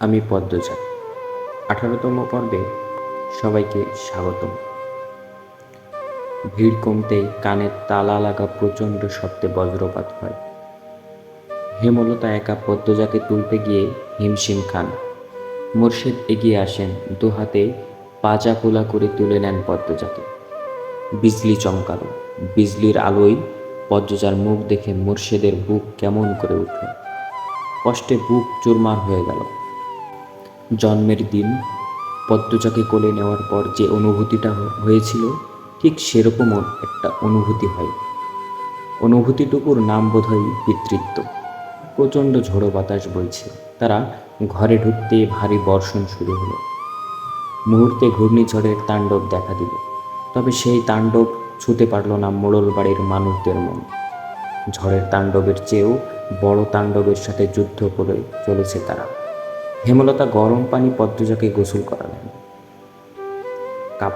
আমি পদ্মজা। আঠারোতম পর্বে সবাইকে স্বাগতম। ভিড় কমতেই কানে তালা লাগা প্রচণ্ড শব্দে বজ্রপাত হয়। হেমলতা একা পদ্মজাকে তুলতে গিয়ে হিমশিম খান। মোর্শেদ এগিয়ে আসেন দু হাতে পাজা কোলা করে তুলে নেন পদ্মজাকে। বিজলি চমকালো। বিজলির আলোয় পদ্মজার মুখ দেখে মোর্শেদের বুক কেমন করে উঠল। কষ্টে বুক চুরমার হয়ে গেল। জন্মের দিন পদ্মচাকে কোলে নেওয়ার পর যে অনুভূতিটা হয়েছিল, ঠিক সেরকমও একটা অনুভূতি হয়। অনুভূতিটুকুর নাম বোধহয় পিতৃত্ব। প্রচণ্ড ঝোড়ো বাতাস বইছে। তারা ঘরে ঢুকতে ভারী বর্ষণ শুরু হলো। মুহূর্তে ঘূর্ণিঝড়ের তাণ্ডব দেখা দিল। তবে সেই তাণ্ডব ছুতে পারল না মোড়ল বাড়ির মানুষদের মন। ঝড়ের তাণ্ডবের চেয়েও বড় তাণ্ডবের সাথে যুদ্ধ করে চলেছে তারা। হেমলতা গরম পানি পদ্মজাকে গোসল করালেন। কাপ,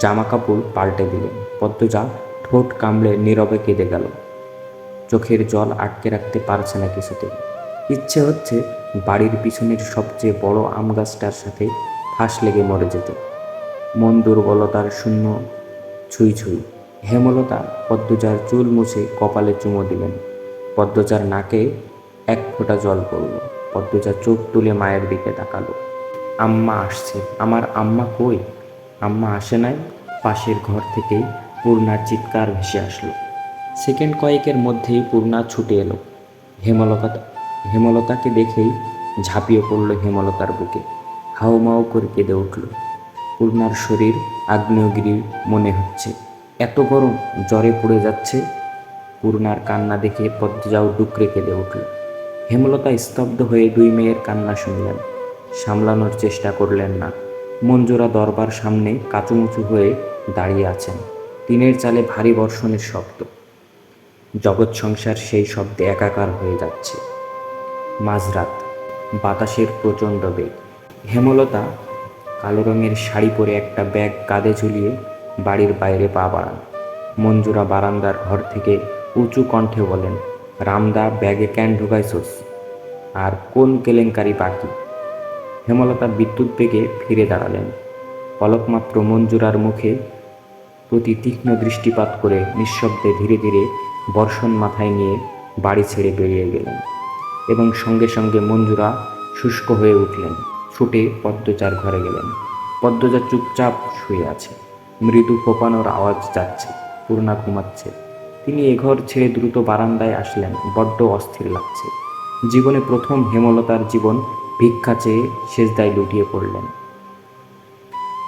জামা কাপড় পাল্টে দিলেন। পদ্মজা ঠোঁট কামড়ে নীরবে কেঁদে গেল। চোখের জল আটকে রাখতে পারছে না কিছুতে ইচ্ছে হচ্ছে বাড়ির পিছনের সবচেয়ে বড় আম গাছটার সাথে ফাঁস লেগে মরে যেতে। মন দুর্বলতার শূন্য ছুঁই ছুঁই। হেমলতা পদ্মজার চুল মুছে কপালে চুমো দিলেন। পদ্মজার নাকে এক ফোঁটা জল পড়ল। পদ্মজা চোখ তুলে মায়ের দিকে তাকালো। আম্মা আসছে। আমার আম্মা কই? আম্মা আসে নাই। পাশের ঘর থেকেই পূর্ণার চিৎকার ভেসে আসলো। সেকেন্ড কয়েকের মধ্যেই পূর্ণা ছুটে এলো। হেমলতা হেমলতাকে দেখেই ঝাঁপিয়ে পড়ল হেমলতার বুকে। হাউমাউ করে কেঁদে উঠল। পূর্ণার শরীর আগ্নেয়গিরির মনে হচ্ছে। এত গরম, জ্বরে পড়ে যাচ্ছে। পূর্ণার কান্না দেখে পদ্মজাও ডুকরে কেঁদে উঠল। হেমলতা স্তব্ধ হয়ে দুই মেয়ের কান্না শুনলেন। সামলানোর চেষ্টা করলেন না। মঞ্জুরা দরবার সামনে কাচুমুচু হয়ে দাঁড়িয়ে আছেন। টিনের চালে ভারী বর্ষণের শব্দ। জগৎ সংসার সেই শব্দে একাকার হয়ে যাচ্ছে। মাঝরাত, বাতাসের প্রচণ্ড বেগ। হেমলতা কালো রঙের শাড়ি পরে একটা ব্যাগ কাঁধে ঝুলিয়ে বাড়ির বাইরে পা বাড়ান। মঞ্জুরা বারান্দার ঘর থেকে উঁচু কণ্ঠে বলেন, রামদা, ব্যাগে ক্যান ঢুকাইছস? আর কোন কেলেঙ্কারি বাকি? হেমলতা বিদ্যুৎ বেগে ফিরে দাঁড়ালেন। পলকমাত্র মঞ্জুরার মুখে প্রতি তীক্ষ্ণ দৃষ্টিপাত করে নিঃশব্দে ধীরে ধীরে বর্ষণ মাথায় নিয়ে বাড়ি ছেড়ে বেরিয়ে গেলেন এবং সঙ্গে সঙ্গে মঞ্জুরা শুষ্ক হয়ে উঠলেন। ছুটে পদ্মজার ঘরে গেলেন। পদ্মজা চুপচাপ শুয়ে আছে। মৃদু ফোপানোর আওয়াজ যাচ্ছে, পূর্ণা ঘুমাচ্ছে। তিনি এঘর ছেড়ে দ্রুত বারান্দায় আসলেন, বড্ড অস্থির লাগছে। জীবনে প্রথম হেমলতার জীবন ভিক্ষা চেয়ে সেজদায় লুটিয়ে পড়লেন।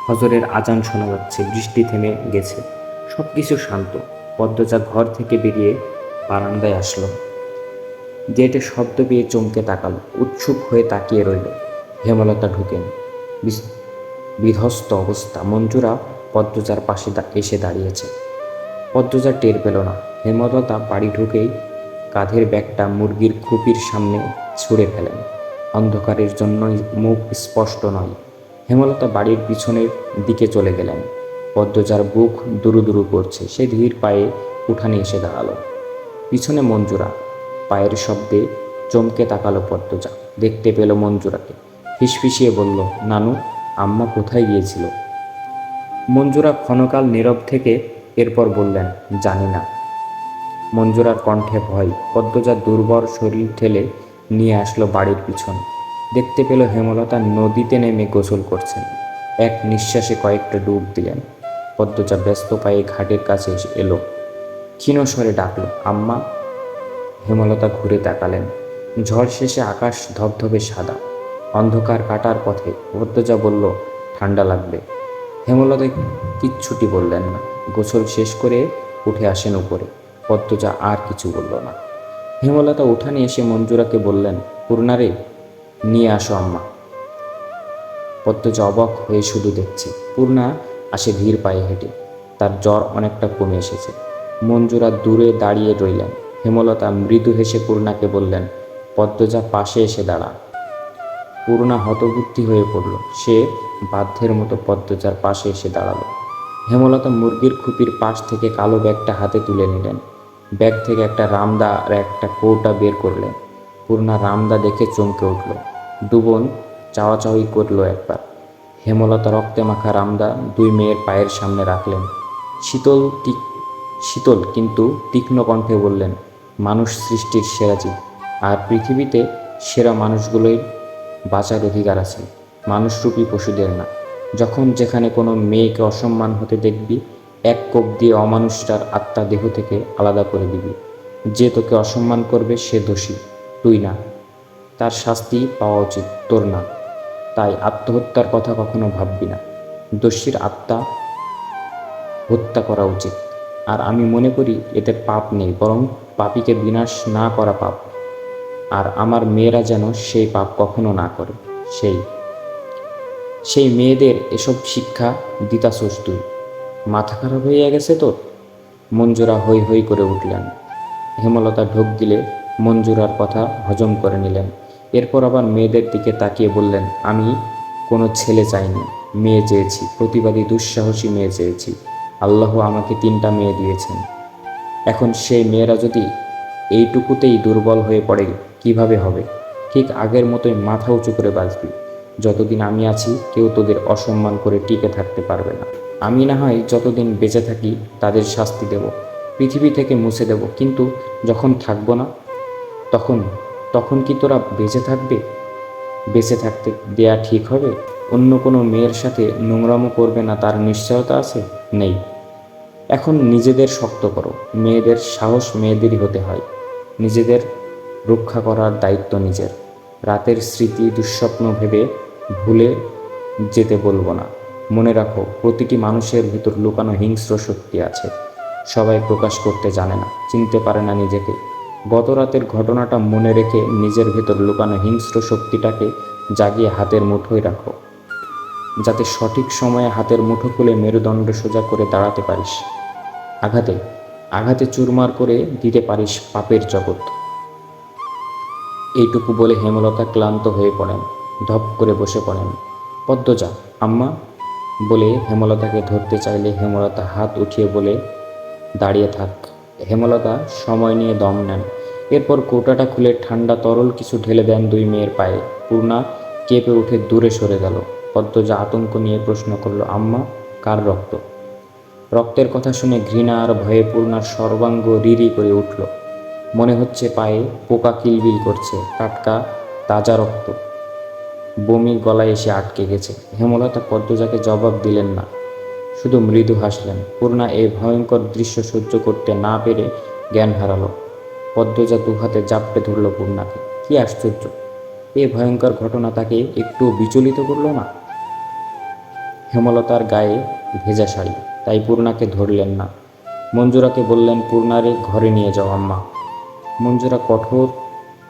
হজরের আজান শোনা যাচ্ছে, বৃষ্টি থেমে গেছে। সব কিছু শান্ত। পদ্মজা ঘর থেকে বেরিয়ে বারান্দায় আসলো। গেটে শব্দ পেয়ে চমকে তাকালো, উৎসুক হয়ে তাকিয়ে রইল। হেমলতা ঢুকেন। বিধ্বস্ত অবস্থা। মঞ্জুরা পদ্মজার পাশে এসে দাঁড়িয়েছে। পদ্মজা টের পেল না। হেমলতা বাড়ি ঢুকেই কাঁধের ব্যাগটা মুরগির খুপির সামনে ছুঁড়ে ফেলেন। অন্ধকারের জন্যই মুখ স্পষ্ট নয়। হেমলতা বাড়ির পিছনের দিকে চলে গেলেন। পদ্মজার বুক দুরু দুরু করছে। সে ধীর পায়ে উঠানে এসে দাঁড়াল। পিছনে মঞ্জুরা। পায়ের শব্দে চমকে তাকালো পদ্মজা। দেখতে পেল মঞ্জুরাকে। ফিসফিসিয়ে বলল, নানু, আম্মা কোথায় গিয়েছিল? মঞ্জুরা ক্ষণকাল নীরব থেকে এরপর বললেন, জানি না। মঞ্জুরার কণ্ঠে ভয় পদ্মজা দুর্বল শরীর ঠেলে নিয়ে আসলো বাড়ির পিছন। দেখতে পেল হেমলতা নদীতে নেমে গোসল করছেন। এক নিঃশ্বাসে কয়েকটা ডুব দিলেন। পদ্মজা ব্যস্ত পায়ে ঘাটের কাছে এলো। ক্ষীণ স্বরে ডাকলো, আম্মা! হেমলতা ঘুরে তাকালেন। ঝড় শেষে আকাশ ধবধবে সাদা। অন্ধকার কাটার পথে পদ্মজা বলল ঠান্ডা লাগবে। হেমলতা কিচ্ছুটি বললেন না। গোসল শেষ করে উঠে আসেন উপরে। পদ্মজা আর কিছু বলল না। হেমলতা উঠানে এসে মঞ্জুরাকে বললেন পূর্ণারে নিয়ে আসো আম্মা। পদ্মজা অবাক হয়ে শুধু দেখছে, পূর্ণা আসে ধীর পায়ে হেঁটে, তার জ্বর অনেকটা কমে এসেছে। মঞ্জুরা দূরে দাঁড়িয়ে রইলেন। হেমলতা মৃদু হেসে পূর্ণাকে বললেন, পদ্মজা পাশে এসে দাঁড়া। পূর্ণা হতবুদ্ধি হয়ে পড়ল। সে বাধ্যের মতো পদ্মজার পাশে এসে দাঁড়াল। হেমলতা মুরগির খুপির পাশ থেকে কালো ব্যাগটা হাতে তুলে নিলেন। ব্যাগ থেকে একটা রামদা আর একটা কৌটা বের করলেন পূর্ণা রামদা দেখে চমকে উঠল। দুবোন চাওয়াচাওয়ি করল একবার। হেমলতা রক্তে মাখা রামদা দুই মেয়ের পায়ের সামনে রাখলেন। শীতল তীক শীতল কিন্তু তীক্ষ্ণ কণ্ঠে বললেন, মানুষ সৃষ্টির সেরা জীব। আর পৃথিবীতে সেরা মানুষগুলোই বাঁচার অধিকার আছে। মানুষরূপী পশুদের না। যখন যেখানে কোনো মেয়েকে অসম্মান হতে দেখবি এক কোপ দিয়ে অমানুষটার আত্মা দেহ থেকে আলাদা করে দিবি। যে তোকে অসম্মান করবে, সে দোষী। তুই না। তার শাস্তি পাওয়া উচিত, তোর না। তাই আত্মহত্যার কথা কখনো ভাববি না। দোষীর আত্মা হত্যা করা উচিত। আর আমি মনে করি, এতে পাপ নেই, বরং পাপীকে বিনাশ না করা পাপ। আর আমার মেয়েরা যেন সেই পাপ কখনো না করে। সেই। সেই মেয়েদের এসব শিক্ষা দিতাছোস তুই। মাথা খারাপ হইয়া গেছে তোর? মঞ্জুরা হৈ হৈ করে উঠলেন। হেমলতা ঢোক দিলে মঞ্জুরার কথা হজম করে নিলেন। এরপর আবার মেয়েদের দিকে তাকিয়ে বললেন, আমি কোনো ছেলে চাইনি, মেয়ে চেয়েছি, প্রতিবাদী দুঃসাহসী মেয়ে চেয়েছি। আল্লাহ আমাকে তিনটা মেয়ে দিয়েছেন। এখন সেই মেয়েরা যদি এইটুকুতেই দুর্বল হয়ে পড়ে, কীভাবে হবে? ঠিক আগের মতোই মাথা উঁচু করে বাঁচবি। যতদিন আমি আছি, কেউ তোদের অসম্মান করে টিকে থাকতে পারবে না। আমি না হয় যতদিন বেঁচে থাকি তাদের শাস্তি দেব, পৃথিবী থেকে মুছে দেব, কিন্তু যখন থাকব না, তখন তখন কি তোরা বেঁচে থাকবে? বেঁচে থাকতে দেয়া ঠিক হবে? অন্য কোনো মেয়ের সাথে নোংরামো করবে না তার নিশ্চয়তা আছে? নেই। এখন নিজেদের শক্ত করো, মেয়েদের সাহস মেয়েদেরই হতে হয়। নিজেদের রক্ষা করার দায়িত্ব নিজের। রাতের স্মৃতি দুঃস্বপ্ন ভেবে ভুলে যেতে বলব না। মনে রাখো, প্রতিটি মানুষের ভিতর লুকানো হিংস্র শক্তি আছে। সবাই প্রকাশ করতে জানে না, চিনতে পারে না নিজেকে। গত রাতের ঘটনাটা মনে রেখে নিজের ভেতর লুকানো হিংস্র শক্তিটাকে জাগিয়ে হাতের মুঠোয় রাখো। যাতে সঠিক সময়ে হাতের মুঠো খুলে মেরুদণ্ড সোজা করে দাঁড়াতে পারিস। আঘাতে আঘাতে চুরমার করে দিতে পারিস পাপের জগৎ। এইটুকু বলে হেমলতা ক্লান্ত হয়ে পড়েন, ধপ করে বসে পড়েন। পদ্মজা, আম্মা বলে হেমলতাকে ধরতে চাইলে হেমলতা হাত উঠিয়ে বলে, দাঁড়িয়ে থাক। হেমলতা সময় নিয়ে দম নেন। এরপর কোটাটা খুলে ঠান্ডা তরল কিছু ঢেলে দেন দুই মেয়ের পায়ে। পূর্ণা কেঁপে উঠে দূরে সরে গেল। পদ্মজা আতঙ্ক নিয়ে প্রশ্ন করল, আম্মা, কার রক্ত? রক্তের কথা শুনে ঘৃণা আর ভয়ে পূর্ণার সর্বাঙ্গ রিরি করে উঠল। মনে হচ্ছে পায়ে পোকা কিলবিল করছে। টাটকা, তাজা রক্ত। বমি গলায় এসে আটকে গেছে। হেমলতা পদ্মজাকে জবাব দিলেন না। শুধু মৃদু হাসলেন। পূর্ণা এই ভয়ঙ্কর দৃশ্য সহ্য করতে না পেরে জ্ঞান হারালো। পদ্মজা দুহাতে জাপটে ধরল পূর্ণাকে। কি আশ্চর্য! এই ভয়ঙ্কর ঘটনা তাকে একটু বিচলিত করল না? হেমলতার গায়ে ভেজা শাড়ি, তাই পূর্ণাকে ধরলেন না। মঞ্জুরাকে বললেন, পূর্ণারে ঘরে নিয়ে যাও আম্মা। মঞ্জুরা কঠোর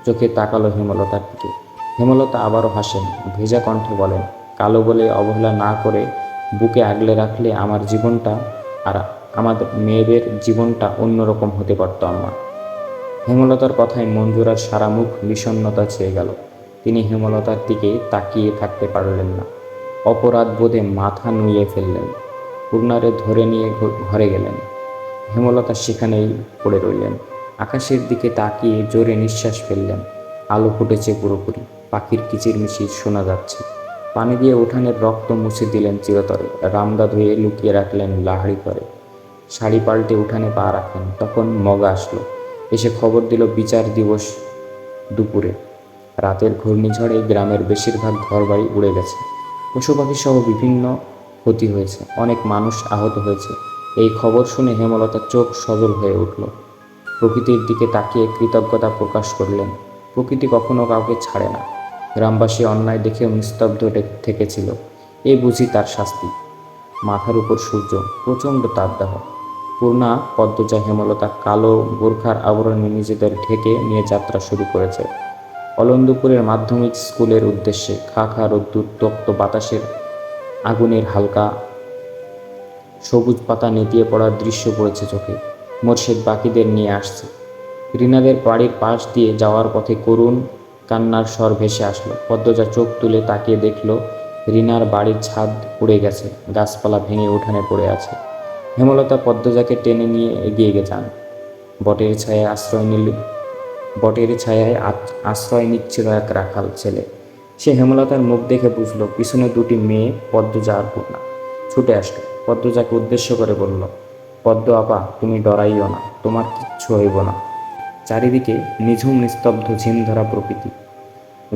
চোখে তাকালো হেমলতার দিকে। হেমলতা আবারও হাসেন, ভেজা কণ্ঠে বলেন, কালো বলে অবহেলা না করে বুকে আগলে রাখলে আমার জীবনটা আর আমাদের মেয়েদের জীবনটা অন্যরকম হতে পারত আম্মা। হেমলতার কথায় মঞ্জুরার সারা মুখ বিষণ্ণতা ছেয়ে গেল। তিনি হেমলতার দিকে তাকিয়ে থাকতে পারলেন না। অপরাধ বোধে মাথা নুয়ে ফেললেন। পূর্ণারে ধরে নিয়ে ঘরে গেলেন। হেমলতা সেখানেই পড়ে রইলেন। আকাশের দিকে তাকিয়ে জোরে নিঃশ্বাস ফেললেন। আলো ফুটেছে পুরোপুরি। পাখির কিচিরমিচির শোনা যাচ্ছে। পানি দিয়ে উঠানের রক্ত মুছে দিলেন চিরতরে। রামদা ধুয়ে লুকিয়ে রাখলেন লাহাড়ি করে শাড়ি পাল্টে উঠানে পা রাখেন। তখন মগা আসলো। এসে খবর দিল বিচার দিবস দুপুরে। রাতের ঘূর্ণিঝড়ে গ্রামের বেশিরভাগ ঘরবাড়ি উড়ে গেছে। পশু পাখি সহ বিভিন্ন ক্ষতি হয়েছে। অনেক মানুষ আহত হয়েছে। এই খবর শুনে হেমলতার চোখ সজল হয়ে উঠল। প্রকৃতির দিকে তাকিয়ে কৃতজ্ঞতা প্রকাশ করলেন। প্রকৃতি কখনো কাউকে ছাড়ে না। গ্রামবাসী অন্যায় দেখেও নিস্তব্ধ থেকেছিল। এই বুঝি তার শাস্তি। মাথার উপর সূর্য, প্রচণ্ড তাপদাহ। পূর্ণা, পদ্মজা, হেমলতা কালো বোরখার আবরণে নিজেদের ঢেকে নিয়ে যাত্রা শুরু করেছে। অলন্দপুরের মাধ্যমিক স্কুলের উদ্দেশ্যে খা খা রোদ্দুর, তপ্ত বাতাসের আগুনের হালকা সবুজ পাতা নেতিয়ে পড়ার দৃশ্য পড়েছে চোখে। মোর্শেদ বাকিদের নিয়ে আসছে। রিনাদের বাড়ির পাশ দিয়ে যাওয়ার পথে করুণ কান্নার স্বর ভেসে আসলো। পদ্মজা চোখ তুলে তাকিয়ে দেখল, রিনার বাড়ির ছাদ উড়ে গেছে, গাছপালা ভেঙে উঠানে পড়ে আছে। হেমলতা পদ্মজাকে টেনে নিয়ে এগিয়ে যান। বটের ছায়ায় আশ্রয় নিল, বটের ছায়ায় আশ্রয় নিচ্ছিল এক রাখাল ছেলে। সে হেমলতার মুখ দেখে বুঝলো, পিছনে দুটি মেয়ে পদ্মজা আর পূর্ণা ছুটে আসলো, পদ্মজাকে উদ্দেশ্য করে বলল, পদ্ম আপা, তুমি ডরাইও না, তোমার কিচ্ছু হইব না। চারিদিকে নিঝুম নিস্তব্ধ ঝিম ধরা প্রকৃতি।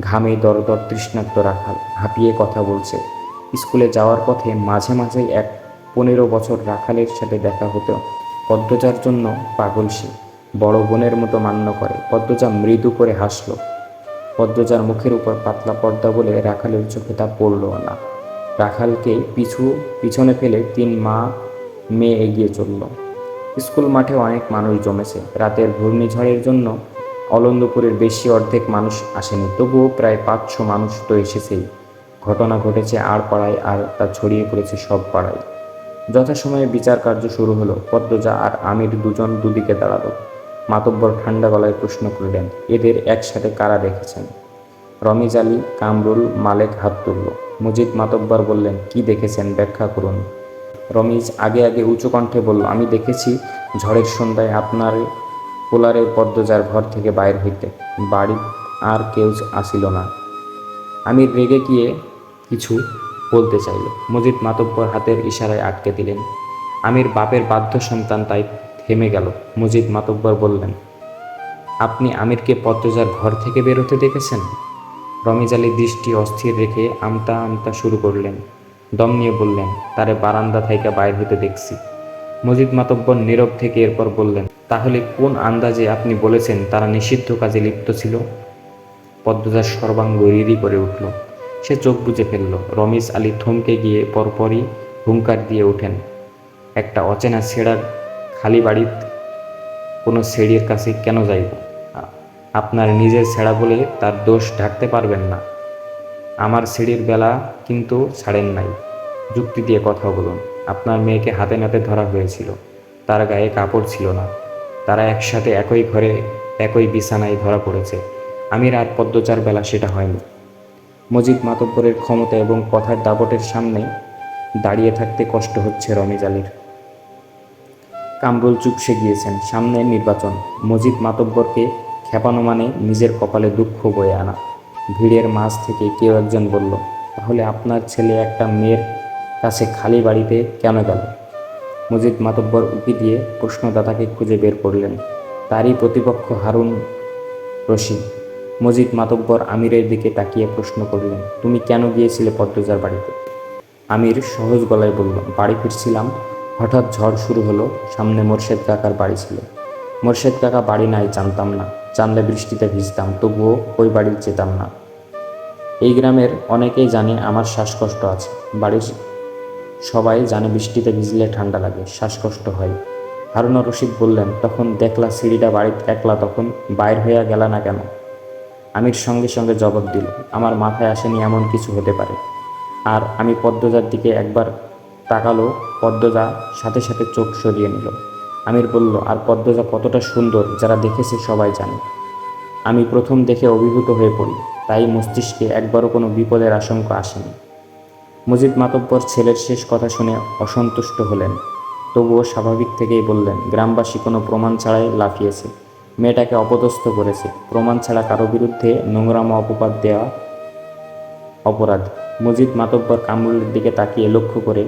ঘামে দরদর তৃষ্ণাক্ত রাখাল হাঁপিয়ে কথা বলছে। স্কুলে যাওয়ার পথে মাঝে মাঝে এক পনেরো বছর রাখালের সাথে দেখা হতো। পদ্মজার জন্য পাগল সে। বড় বোনের মতো মান্য করে। পদ্মজা মৃদু করে হাসল। পদ্মজার মুখের উপর পাতলা পর্দা বলে রাখালের চোখে তা পড়ল না। রাখালকে পিছু, পিছনে ফেলে তিন মা মেয়ে এগিয়ে চলল। স্কুল মাঠে অনেক মানুষ জমেছে। রাতের ঘূর্ণিঝড়ের জন্য অলন্দপুরের বেশি অর্ধেক মানুষ আসেনি, তবুও প্রায় পাঁচশো মানুষ তো এসেছেই। ঘটনা ঘটেছে আর পাড়ায় আর তা ছড়িয়ে পড়েছে সব পাড়ায়। যথাসময়ে বিচার কার্য শুরু হলো, পদ্মজা আর আমির দুজন দুদিকে দাঁড়াল। মাতব্বর ঠান্ডা গলায় প্রশ্ন করলেন, এদের একসাথে কারা দেখেছেন? রমিজ আলী, কামরুল, মালেক হাত তুলল। মুজিদ মাতব্বর বললেন, কি দেখেছেন? ব্যাখ্যা করুন। রমিজ আগে আগে উঁচু কণ্ঠে বলল, আমি দেখেছি ঝড়ের সন্ধ্যায় আপনার পোলারের পদ্মজার ঘর থেকে বাইর হইতে। বাড়ি আর কেউ আসিল না। আমি রেগে গিয়ে কিছু বলতে চাইল। মজিদ মাতব্বর হাতের ইশারায় আটকে দিলেন। আমির বাপের বাধ্য সন্তান তাই থেমে গেল। মজিদ মাতব্বর বললেন, আপনি আমিরকে পদ্মজার ঘর থেকে বেরোতে দেখেছেন? রমিজ আলী দৃষ্টি অস্থির রেখে আমতা আমতা শুরু করলেন। দম নিয়ে বললেন, তারে বারান্দা থেকে বাইর হতে দেখছি। মজিদ মাতব্বর নীরব থেকে এরপর বললেন, তাহলে কোন আন্দাজে আপনি বলেছেন তারা নিষিদ্ধ কাজে লিপ্ত ছিল? পদ্মজার সর্বাঙ্গ রিরি করে উঠল। সে চোখ বুজে ফেলল। রমিজ আলী থমকে গিয়ে পরপরই হুঙ্কার দিয়ে ওঠেন, একটা অচেনা ছেঁড়ার খালি বাড়ির কোনো সেড়ির কাছে কেন যাইব? আপনার নিজের ছেঁড়া বলে তার দোষ ঢাকতে পারবেন না। আমার সিঁড়ির বেলা কিন্তু ছাড়েন নাই। যুক্তি দিয়ে কথা বলুন, আপনার মেয়েকে হাতে নাতে ধরা হয়েছিল। তার গায়ে কাপড় ছিল না। তারা একসাথে একই ঘরে একই বিছানায় ধরা পড়েছে। আমি রাত পদ্মচার বেলা সেটা হয়নি। মজিদ মাতব্বরের ক্ষমতা এবং কথার দাপটের সামনে দাঁড়িয়ে থাকতে কষ্ট হচ্ছে রমিজ আলীর। কামরুল চুপসে গিয়েছেন সামনে নির্বাচন। মজিদ মাতব্বরকে খেপানো মানে নিজের কপালে দুঃখ বয়ে আনা। ভিড়ের মাঝ থেকে কেউ একজন বলল, তাহলে আপনার ছেলে একটা মেয়ের কাছে খালি বাড়িতে কেন গেল? মজিদ মাতব্বর উকি দিয়ে প্রশ্নদাতাকে খুঁজে বের করলেন। তারই প্রতিপক্ষ হারুন রশিদ। মজিদ মাতব্বর আমিরের দিকে তাকিয়ে প্রশ্ন করলেন, তুমি কেন গিয়েছিলে পদ্মজার বাড়িতে? আমির সহজ গলায় বলল, বাড়ি ফিরছিলাম, হঠাৎ ঝড় শুরু হলো, সামনে মোর্শেদ কাকার বাড়ি ছিল। মোর্শেদ কাকা বাড়ি নাই, জানতাম না। জানলে বৃষ্টিতে ভিজতাম, তবুও ওই বাড়ি যেতাম না। এই গ্রামের অনেকেই জানে আমার শ্বাসকষ্ট আছে। বাড়ির সবাই জানে বৃষ্টিতে ভিজলে ঠান্ডা লাগে, শ্বাসকষ্ট হয়। হারুনা রশিদ বললেন, তখন দেখলা সিঁড়িটা বাড়িতে একলা, তখন বাইর হইয়া গেলা না কেন? আমির সঙ্গে সঙ্গে জবাব দিল, আমার মাথায় আসেনি এমন কিছু হতে পারে। আর আমি পদ্মজার দিকে একবার তাকালো, পদ্মজা সাথে সাথে চোখ সরিয়ে নিল। আমির বলল, আর পদ্মজা কতটা সুন্দর, যারা দেখেছে সবাই জানে। আমি প্রথম দেখে অভিভূত হয়ে পড়ি, তাই মস্তিষ্কে একবারও কোনো বিপদের আশঙ্কা আসেনি। মজিদ মাতব্বর ছেলের শেষ কথা শুনে অসন্তুষ্ট হলেন। তবুও স্বাভাবিক থেকেই বললেন, গ্রামবাসী কোনো প্রমাণ ছাড়াই লাফিয়েছে। মেয়েটাকে অপদস্থ করেছে। প্রমাণ ছাড়া কারও বিরুদ্ধে নোংরাম অপবাদ দেওয়া অপরাধ। মজিদ মাতব্বর কামরুলের দিকে তাকিয়ে লক্ষ্য করে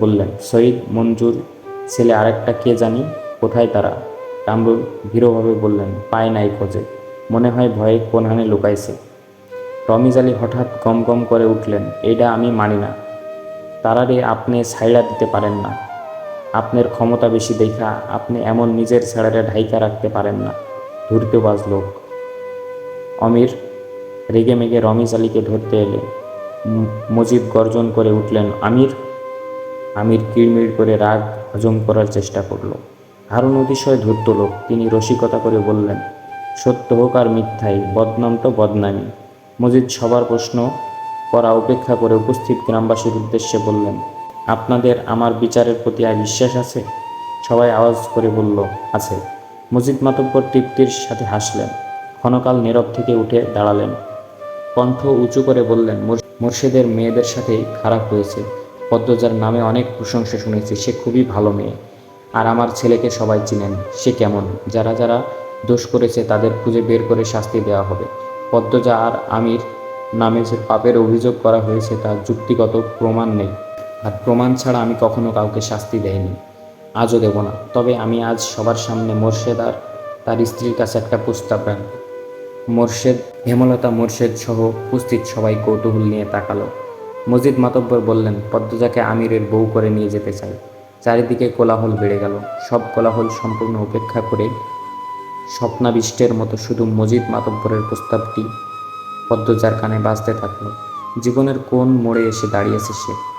বললেন শহীদ মঞ্জুর ছেলে আরেকটা কে জানি? কোথায় তারা? কামরুল ভীরভাবে বললেন, পায় নাই খোঁজে। মনে হয় ভয়ে কোনহানে লুকাইছে। রমিজ আলী হঠাৎ গম গম করে উঠলেন এইটা আমি মানি না। তারারে আপনি ছাইড়া দিতে পারেন না। আপনার ক্ষমতা বেশি দেখা আপনি এমন নিজের ছেড়ারে ঢাইকা রাখতে পারেন না। ধূর্তবাজ লোক। অমির রেগে মেগে রমিজ আলীকে ধরতে এলে, ম- মজিদ গর্জন করে উঠলেন, আমির! আমির কিড়মিড় করে রাগ হজম করার চেষ্টা করল। হারুন অতিশয় ধূর্ত লোক, তিনি রসিকতা করে বললেন, সত্য হোক আর মিথ্যাই, বদনাম তো বদনামই। মজিদ সবার প্রশ্ন করা উপেক্ষা করে উপস্থিত গ্রামবাসীর উদ্দেশ্যে বললেন, আপনাদের আমার বিচারের প্রতি আর বিশ্বাস আছে? সবাই আওয়াজ করে বলল, আছে। মজিদ মাতব্বর তৃপ্তির সাথে হাসলেন, ক্ষণকাল নীরব থেকে উঠে দাঁড়ালেন। কণ্ঠ উঁচু করে বললেন, "মোর- মোর্শেদের মেয়েদের সাথেই খারাপ হয়েছে। পদ্মজার নামে অনেক প্রশংসা শুনেছি, সে খুবই ভালো মেয়ে। আর আমার ছেলেকে সবাই চিনেন, সে কেমন? যারা যারা দোষ করেছে তাদের খুঁজে বের করে শাস্তি দেওয়া হবে। পদ্মজা আর আমির নামে যে পাপের অভিযোগ করা হয়েছে তার যুক্তিগত প্রমাণ নেই। আর প্রমাণ ছাড়া আমি কখনো কাউকে শাস্তি দেইনি। আজও দেব না। তবে আমি আজ সবার সামনে মোর্শেদ আর তার স্ত্রীর কাছে একটা প্রস্তাব রাখব। মোর্শেদ, হেমলতা মোর্শেদ সহ উপস্থিত সবাই কৌতূহল নিয়ে তাকালো। মজিদ মাতব্বর বললেন, পদ্মজাকে আমিরের বউ করে নিয়ে যেতে চাই। চারিদিকে কোলাহল বেড়ে গেল। সব কোলাহল সম্পূর্ণ উপেক্ষা করে স্বপ্নাবিষ্টের মতো শুধু মজিদ মাতব্বরের প্রস্তাবটি পদ্মজার কানে বাজতে থাকল। জীবনের কোন মোড়ে এসে দাঁড়িয়েছে সে?